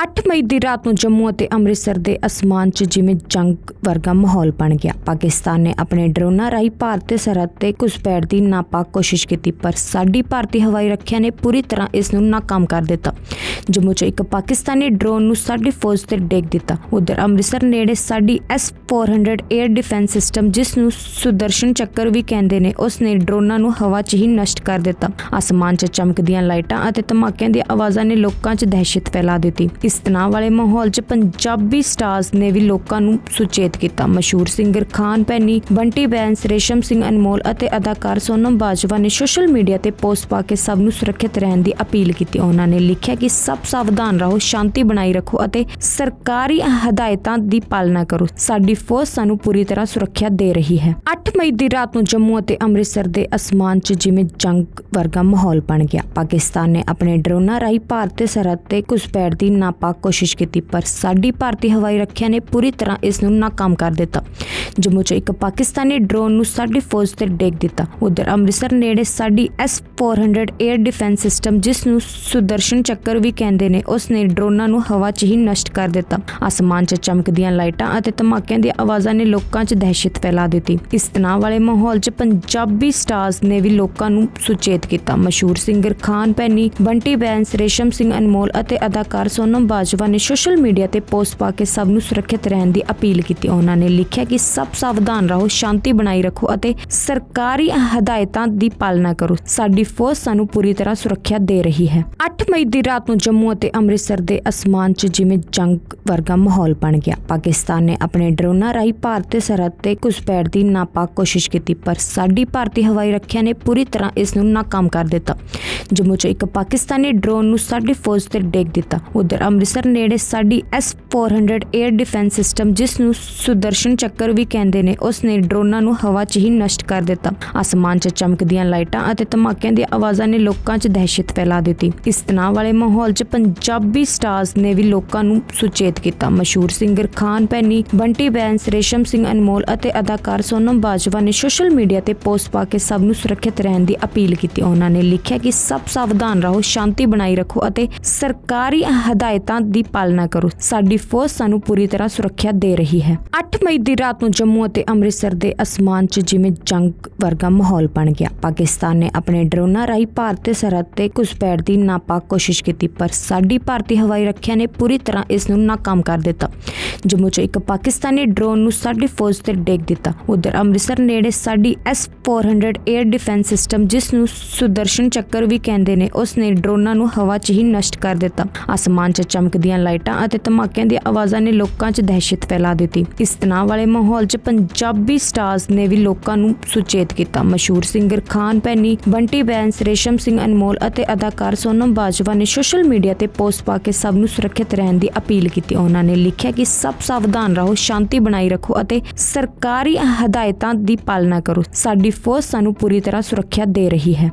8 ਮਈ ਦੀ ਰਾਤ ਨੂੰ ਜੰਮੂ ਅਤੇ ਅੰਮ੍ਰਿਤਸਰ ਦੇ ਅਸਮਾਨ 'ਚ ਜਿਵੇਂ ਜੰਗ ਵਰਗਾ ਮਾਹੌਲ ਬਣ ਗਿਆ। ਪਾਕਿਸਤਾਨ ਨੇ ਆਪਣੇ ਡਰੋਨਾਂ ਰਾਹੀਂ ਭਾਰਤੀ ਸਰਹੱਦ ਤੇ ਘੁਸਪੈਠ ਦੀ ਨਾਪਾਕ ਕੋਸ਼ਿਸ਼ ਕੀਤੀ, ਪਰ ਸਾਡੀ ਭਾਰਤੀ ਹਵਾਈ ਰੱਖਿਆ ਨੇ ਪੂਰੀ ਤਰ੍ਹਾਂ ਇਸ ਨੂੰ ਨਾਕਾਮ ਕਰ ਦਿੱਤਾ। ਜੰਮੂ 'ਚ ਇੱਕ ਪਾਕਿਸਤਾਨੀ ਡਰੋਨ ਨੂੰ ਸਾਡੀ ਫੌਜ ਤੇ ਡੇਗ ਦਿੱਤਾ। ਉਧਰ ਅੰਮ੍ਰਿਤਸਰ ਨੇੜੇ ਸਾਡੀ S400 에ਅਰ ਡਿਫੈਂਸ ਸਿਸਟਮ, ਜਿਸ ਨੂੰ ਸੁਦਰਸ਼ਨ ਚੱਕਰ ਵੀ ਕਹਿੰਦੇ ਨੇ ਉਸ ਨੇ ਡਰੋਨਾਂ ਨੂੰ ਹਵਾ 'ਚ ਹੀ ਨਸ਼ਟ ਕਰ ਦਿੱਤਾ। ਅਸਮਾਨ 'ਚ ਚਮਕਦੀਆਂ ਲਾਈਟਾਂ ਅਤੇ ਧਮਾਕਿਆਂ ਦੀਆਂ ਆਵਾਜ਼ਾਂ ਨੇ ਲੋਕਾਂ 'ਚ ਦਹਿਸ਼ਤ ਫੈਲਾ ਦਿੱਤੀ। ਇਸ ਤਣਾਅ ਵਾਲੇ ਮਾਹੌਲ 'ਚ ਪੰਜਾਬੀ ਸਟਾਰਸ ਨੇ ਵੀ ਲੋਕਾਂ ਨੂੰ ਸੁਚੇਤ ਕੀਤਾ। ਮਸ਼ਹੂਰ ਸਿੰਗਰ ਖਾਨ ਪੈਨੀ ਬੰਟੀ ਬੈਂਸ, ਰੇਸ਼ਮ ਸਿੰਘ ਅਨਮੋਲ ਅਤੇ ਅਦਾਕਾਰ ਸੋਨਮ ਬਾਜਵਾ ਨੇ ਸੋਸ਼ਲ ਮੀਡੀਆ ਤੇ ਪੋਸਟ ਪਾ ਕੇ ਸਭ ਨੂੰ ਸੁਰੱਖਿਅਤ ਰਹਿਣ ਦੀ ਅਪੀਲ ਕੀਤੀ। ਉਹਨਾਂ ਨੇ ਲਿਖਿਆ ਕਿ ਸਭ ਸਾਵਧਾਨ ਰਹੋ, ਸ਼ਾਂਤੀ ਬਣਾਈ ਰੱਖੋ ਅਤੇ ਸਰਕਾਰੀ ਹਦਾਇਤਾਂ ਦੀ ਪਾਲਣਾ ਕਰੋ। ਸਾਡੀ ਫੌਜ ਸਾਨੂੰ ਪੂਰੀ ਤਰ੍ਹਾਂ ਸੁਰੱਖਿਆ ਦੇ ਰਹੀ ਹੈ। 8 ਮਈ ਦੀ ਰਾਤ ਨੂੰ ਜੰਮੂ ਅਤੇ ਅੰਮ੍ਰਿਤਸਰ ਦੇ ਅਸਮਾਨ 'ਚ ਜਿਵੇਂ ਜੰਗ ਵਰਗਾ ਮਾਹੌਲ ਬਣ ਗਿਆ। ਪਾਕਿਸਤਾਨ ਨੇ ਆਪਣੇ ਡਰੋਨਾਂ ਰਾਹੀਂ ਭਾਰਤੀ ਸਰਹੱਦ ਤੇ ਘੁਸਪੈਠ ਦੀ ਨਾਪ ਨਾਪਾਕ ਕੋਸ਼ਿਸ਼ ਕੀਤੀ, ਪਰ ਸਾਡੀ ਭਾਰਤੀ ਹਵਾਈ ਰੱਖਿਆ ਨੇ ਪੂਰੀ ਤਰ੍ਹਾਂ ਇਸ ਨੂੰ ਨਾਕਾਮ ਕਰ ਦਿੱਤਾ। ਜੰਮੂ 'ਚ ਇੱਕ ਪਾਕਿਸਤਾਨੀ ਡਰੋਨ ਨੂੰ ਸਾਡੀ ਫੌਜ ਤੇ ਡੇਗ ਦਿੱਤਾ। ਉਧਰ ਅੰਮ੍ਰਿਤਸਰ ਨੇੜੇ ਸਾਡੀ S400 에ਅਰ ਡਿਫੈਂਸ ਸਿਸਟਮ ਜਿਸ ਨੂੰ ਸੁਦਰਸ਼ਨ ਚੱਕਰ ਵੀ ਕਹਿੰਦੇ ਨੇ ਉਸ ਨੇ ਡਰੋਨਾਂ ਨੂੰ ਹਵਾ 'ਚ ਹੀ ਨਸ਼ਟ ਕਰ ਦਿੱਤਾ। ਆਸਮਾਨ 'ਚ ਚਮਕਦੀਆਂ ਲਾਈਟਾਂ ਅਤੇ ਧਮਾਕਿਆਂ ਦੀਆਂ ਆਵਾਜ਼ਾਂ ਨੇ ਲੋਕਾਂ 'ਚ ਦਹਿਸ਼ਤ ਫੈਲਾ ਦਿੱਤੀ। ਇਸ ਤਣਾਅ ਵਾਲੇ ਮਾਹੌਲ 'ਚ ਪੰਜਾਬੀ ਸਟਾਰਸ ਨੇ ਵੀ ਲੋਕਾਂ ਨੂੰ ਸੁਚੇਤ ਕੀਤਾ। ਮਸ਼ਹੂਰ ਸਿੰਗਰ ਖਾਨ ਪੈਨੀ ਬੰਟੀ ਬੈਂਸ, ਰੇਸ਼ਮ ਸਿੰਘ ਅਨਮੋਲ ਅਤੇ ਅਦਾਕਾਰ ਸੋਨਮ ਬਾਜਵਾ ਨੇ ਸੋਸ਼ਲ ਮੀਡੀਆ ਤੇ ਪੋਸਟ ਪਾ ਕੇ ਸਭ ਨੂੰ ਸੁਰੱਖਿਅਤ ਰਹਿਣ ਦੀ ਅਪੀਲ ਕੀਤੀ। ਉਹਨਾਂ ਨੇ ਲਿਖਿਆ ਕਿ ਸਭ ਸਾਵਧਾਨ ਰਹੋ, ਸ਼ਾਂਤੀ ਬਣਾਈ ਰੱਖੋ ਅਤੇ ਸਰਕਾਰੀ ਹਦਾਇਤਾਂ ਦੀ ਪਾਲਣਾ ਕਰੋ। ਸਾਡੀ ਫੌਜ ਸਾਨੂੰ ਪੂਰੀ ਤਰ੍ਹਾਂ ਸੁਰੱਖਿਆ ਦੇ ਰਹੀ ਹੈ। 8 ਮਈ ਦੀ ਰਾਤ ਨੂੰ ਜੰਮੂ ਅਤੇ ਅੰਮ੍ਰਿਤਸਰ ਦੇ ਅਸਮਾਨ 'ਚ ਜਿਵੇਂ ਜੰਗ ਵਰਗਾ ਮਾਹੌਲ ਬਣ ਗਿਆ। ਪਾਕਿਸਤਾਨ ਨੇ ਆਪਣੇ ਡਰੋਨਾਂ ਰਾਹੀਂ ਭਾਰਤੀ ਸਰਹੱਦ ਤੇ ਘੁਸਪੈਠ ਦੀ ਨਾਪਾਕ ਕੋਸ਼ਿਸ਼ ਕੀਤੀ, ਪਰ ਸਾਡੀ ਭਾਰਤੀ ਹਵਾਈ ਰੱਖਿਆ ਨੇ ਪੂਰੀ ਤਰ੍ਹਾਂ ਇਸ ਨੂੰ ਨਾਕਾਮ ਕਰ ਦਿੱਤਾ। ਜੰਮੂ 'ਚ ਇੱਕ ਪਾਕਿਸਤਾਨੀ ਡਰੋਨ ਨੂੰ ਸਾਡੀ ਫੌਜ ਤੇ ਡੇਗ ਦਿੱਤਾ। ਉਧਰ ਅੰਮ੍ਰਿਤਸਰ ਨੇੜੇ ਸਾਡੀ S400 에ਅਰ ਡਿਫੈਂਸ ਸਿਸਟਮ ਜਿਸ ਨੂੰ ਸੁਦਰਸ਼ਨ ਚੱਕਰ ਵੀ ਕਹਿੰਦੇ ਨੇ ਉਸ ਨੇ ਡਰੋਨਾਂ ਨੂੰ ਹਵਾ 'ਚ ਹੀ ਨਸ਼ਟ ਕਰ ਦਿੱਤਾ। ਅਸਮਾਨ 'ਚ ਚਮਕਦੀਆਂ ਲਾਈਟਾਂ ਅਤੇ ਧਮਾਕਿਆਂ ਦੀਆਂ ਆਵਾਜ਼ਾਂ ਨੇ ਲੋਕਾਂ 'ਚ ਦਹਿਸ਼ਤ ਫੈਲਾ ਦਿੱਤੀ। ਇਸ ਤਣਾਅ ਵਾਲੇ ਮਾਹੌਲ 'ਚ ਪੰਜਾਬੀ ਸਟਾਰਸ ਨੇ ਵੀ ਲੋਕਾਂ ਨੂੰ ਸੁਚੇਤ ਕੀਤਾ। ਮਸ਼ਹੂਰ ਸਿੰਗਰ ਖਾਨ ਪੈਨੀ, ਬੰਟੀ ਬੈਂਸ, ਰੇਸ਼ਮ ਸਿੰਘ ਅਨਮੋਲ ਅਤੇ ਅਦਾਕਾਰ ਸੋਨਮ ਬਾਜਵਾ ਨੇ ਸੋਸ਼ਲ ਮੀਡੀਆ ਤੇ ਪੋਸਟ ਪਾ ਕੇ ਸਭ ਨੂੰ ਸੁਰੱਖਿਅਤ ਰਹਿਣ ਦੀ ਅਪੀਲ ਕੀਤੀ। ਉਹਨਾਂ ਨੇ ਲਿਖਿਆ ਕਿ ਸਭ ਸਾਵਧਾਨ ਰਹੋ, ਸ਼ਾਂਤੀ ਬਣਾਈ ਰੱਖੋ ਅਤੇ ਸਰਕਾਰੀ ਹਦਾਇਤਾਂ ਦੀ ਪਾਲਣਾ ਕਰੋ। ਸਾਡੀ ਫੌਜ ਸਾਨੂੰ ਪੂਰੀ ਤਰ੍ਹਾਂ ਸੁਰੱਖਿਆ ਦੇ ਰਹੀ ਹੈ। 8 ਮਈ ਦੀ ਰਾਤ ਨੂੰ ਜੰਮੂ ਅਤੇ ਅੰਮ੍ਰਿਤਸਰ ਦੇ ਅਸਮਾਨ 'ਚ ਜਿਵੇਂ ਜੰਗ ਵਰਗਾ ਮਾਹੌਲ ਬਣ ਗਿਆ। ਪਾਕਿਸਤਾਨ ਨੇ ਆਪਣੇ ਡਰੋਨਾਂ ਰਾਹੀਂ ਭਾਰਤੀ ਸਰਹੱਦ ਤੇ ਘੁਸਪੈਠ ਦੀ ਨਾਪਾਕ ਕੋਸ਼ਿਸ਼ ਕੀਤੀ, ਪਰ ਸਾਡੀ ਭਾਰਤੀ ਹਵਾਈ ਰੱਖਿਆ ਨੇ ਪੂਰੀ ਤਰ੍ਹਾਂ ਇਸ ਨੂੰ ਨਾਕਾਮ ਕਰ ਦਿੱਤਾ। ਜੰਮੂ 'ਚ ਇੱਕ ਪਾਕਿਸਤਾਨੀ ਡਰੋਨ ਨੂੰ ਸਾਡੀ ਫੌਜ ਤੇ ਡੇਗ ਦਿੱਤਾ। ਉਧਰ ਅੰਮ੍ਰਿਤਸਰ ਨੇੜੇ ਸਾਡੀ S400 에ਅਰ ਡਿਫੈਂਸ ਸਿਸਟਮ, ਜਿਸ ਨੂੰ ਸੁਦਰਸ਼ਨ ਚੱਕਰ ਵੀ ਕਹਿੰਦੇ ਨੇ ਉਸ ਨੇ ਡਰੋਨਾਂ ਨੂੰ ਹਵਾ 'ਚ ਹੀ ਨਸ਼ਟ ਕਰ ਦਿੱਤਾ। ਅਸਮਾਨ 'ਚ ਚਮਕਦੀਆਂ ਲਾਈਟਾਂ ਅਤੇ ਧਮਾਕਿਆਂ ਦੀਆਂ ਆਵਾਜ਼ਾਂ ਨੇ ਲੋਕਾਂ 'ਚ ਦਹਿਸ਼ਤ ਫੈਲਾ ਦਿੱਤੀ। ਇਸ ਤਣਾਅ ਵਾਲੇ ਮਾਹੌਲ 'ਚ ਪੰਜਾਬੀ ਸਟਾਰਸ ਨੇ ਵੀ ਲੋਕਾਂ ਨੂੰ ਸੁਚੇਤ ਕੀਤਾ। ਮਸ਼ਹੂਰ ਸਿੰਗਰ ਖਾਨ ਪੈਨੀ ਬੰਟੀ ਬੈਂਸ, ਰੇਸ਼ਮ ਸਿੰਘ ਅਨਮੋਲ ਅਤੇ ਅਦਾਕਾਰ ਸੋਨਮ ਬਾਜਵਾ ਨੇ ਸੋਸ਼ਲ ਮੀਡੀਆ ਤੇ ਪੋਸਟ ਪਾ ਕੇ ਸਭ ਨੂੰ ਸੁਰੱਖਿਅਤ ਰਹਿਣ ਦੀ ਅਪੀਲ ਕੀਤੀ। ਉਹਨਾਂ ਨੇ ਲਿਖਿਆ ਕਿ ਸਭ ਸਾਵਧਾਨ ਰਹੋ, ਸ਼ਾਂਤੀ ਬਣਾਈ ਰੱਖੋ ਅਤੇ ਸਰਕਾਰੀ ਹਦਾਇਤਾਂ ਦੀ ਪਾਲਣਾ ਕਰੋ। ਸਾਡੀ ਫੌਜ ਸਾਨੂੰ ਪੂਰੀ ਤਰ੍ਹਾਂ ਸੁਰੱਖਿਆ ਦੇ ਰਹੀ ਹੈ।